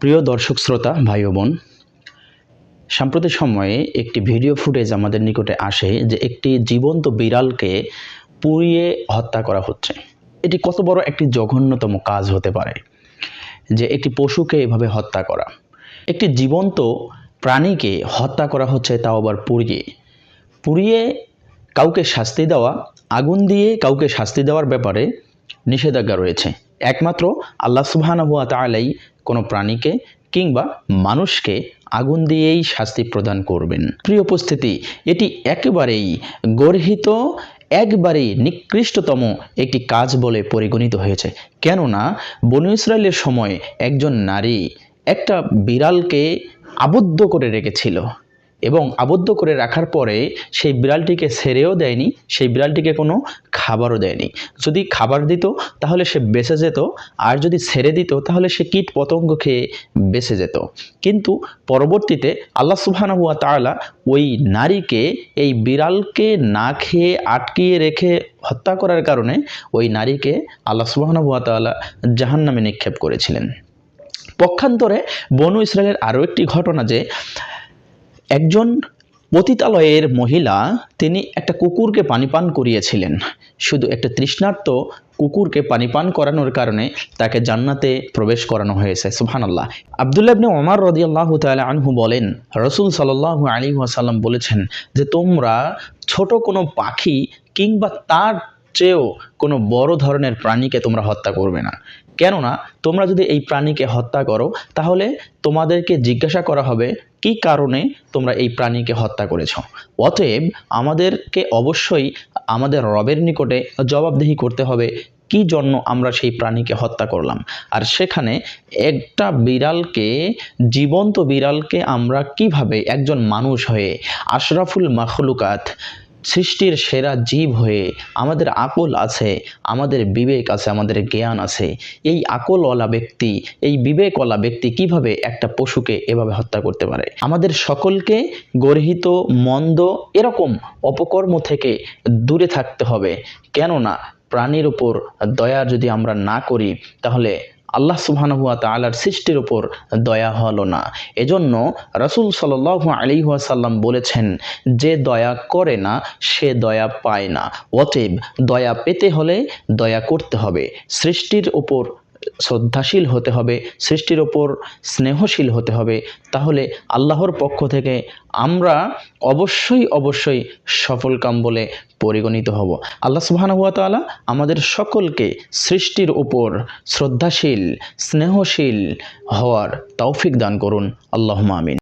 প্রিয় দর্শক, শ্রোতা, ভাই বোন, সাম্প্রতিক সময়ে একটি ভিডিও ফুটেজ আমাদের নিকটে আসে যে একটি জীবন্ত বিড়ালকে পুড়িয়ে হত্যা করা হচ্ছে। এটি কত বড় একটি জঘন্যতম কাজ হতে পারে যে একটি পশুকে এভাবে হত্যা করা। একটি জীবন্ত প্রাণীকে হত্যা করা হচ্ছে তাও আবার পুড়িয়ে। পুড়িয়ে কাউকে শাস্তি দেওয়া, আগুন দিয়ে কাউকে শাস্তি দেওয়ার ব্যাপারে নিষেধাজ্ঞা রয়েছে। একমাত্র আল্লাহ সুবহানাহু হুয়া তাআলাই কোনো প্রাণীকে কিংবা মানুষকে আগুন দিয়েই শাস্তি প্রদান করবেন। প্রিয় উপস্থিতি, এটি একেবারেই গর্হিত, একবারেই নিকৃষ্টতম একটি কাজ বলে পরিগণিত হয়েছে। কেননা, বনু ইসরায়েলের সময় একজন নারী একটা বিড়ালকে আবদ্ধ করে রেখেছিল। এবং আবদ্ধ করে রাখার পরে সেই বিড়ালটিকে ছেড়েও দেয়নি, সেই বিড়ালটিকে কোনো খাবারও দেয়নি। যদি খাবার দিত, তাহলে সে বেঁচে যেত, আর যদি ছেড়ে দিত, তাহলে সে কীট পতঙ্গ খেয়ে বেঁচে যেত। কিন্তু পরবর্তীতে আল্লাহ সুবহানাহু ওয়া তাআলা ওই নারীকে, এই বিড়ালকে না খেয়ে আটকিয়ে রেখে হত্যা করার কারণে ওই নারীকে আল্লাহ সুবহানাহু ওয়া তাআলা জাহান্নামে নিক্ষেপ করেছিলেন। পক্ষান্তরে বনু ইসরায়েলের আরও একটি ঘটনা যে একজন পতিতালয়ের মহিলা, তিনি একটা কুকুরকে পানি পান করিয়েছিলেন। শুধু একটা তৃষ্ণার্ত কুকুরকে পানি পান করানোর কারণে তাকে জান্নাতে প্রবেশ করানো হয়েছে। সুবহানাল্লাহ। আবদুল্লাহ ওমর রাদিয়াল্লাহু তাআলা আনহু বলেন, রসুল সাল্লাল্লাহু আলাইহি ওয়াসাল্লাম বলেছেন যে, তোমরা ছোট কোনো পাখি কিংবা তার চেয়েও কোনো বড় ধরনের প্রাণীকে তোমরা হত্যা করবে না। কেননা তোমরা যদি এই প্রাণীকে হত্যা করো, তাহলে তোমাদেরকে জিজ্ঞাসা করা হবে, কি কারণে তোমরা এই প্রাণীকে হত্যা করেছ? অতএব আমাদেরকে অবশ্যই আমাদের রবের নিকটে জবাবদিহি করতে হবে, কি জন্য আমরা সেই প্রাণীকে হত্যা করলাম? আর সেখানে একটা বিড়ালকে, জীবন্ত বিড়ালকে আমরা কীভাবে একজন মানুষ হয়ে আশরাফুল মাখলুকাত সৃষ্টির সেরা জীব হয়ে আমাদের আকল আছে, আমাদের বিবেক আছে, আমাদের জ্ঞান আছে। এই আকলওয়ালা ব্যক্তি, এই বিবেকওয়ালা ব্যক্তি কীভাবে একটা পশুকে এভাবে হত্যা করতে পারে? আমাদের সকলকে গর্হিত, মন্দ এরকম অপকর্ম থেকে দূরে থাকতে হবে। কেননা, প্রাণীর উপর দয়া যদি আমরা না করি, তাহলে আল্লাহ সুবহানাহুয়া তালার সৃষ্টির ওপর দয়া হলো না। এজন্য রসুল সাল্লাহ আলী সাল্লাম বলেছেন, যে দয়া করে না, সে দয়া পায় না। অতএব দয়া পেতে হলে দয়া করতে হবে। সৃষ্টির উপর শ্রদ্ধাশীল হতে হবে, সৃষ্টির ওপর স্নেহশীল হতে হবে, তাহলে আল্লাহর পক্ষ থেকে আমরা অবশ্যই অবশ্যই সফলকাম বলে পরিগণিত হব। আল্লাহ সুবাহানুয়াতালা আমাদের সকলকে সৃষ্টির উপর শ্রদ্ধাশীল, স্নেহশীল হওয়ার তৌফিক দান করুন। আল্লাহ আমিন।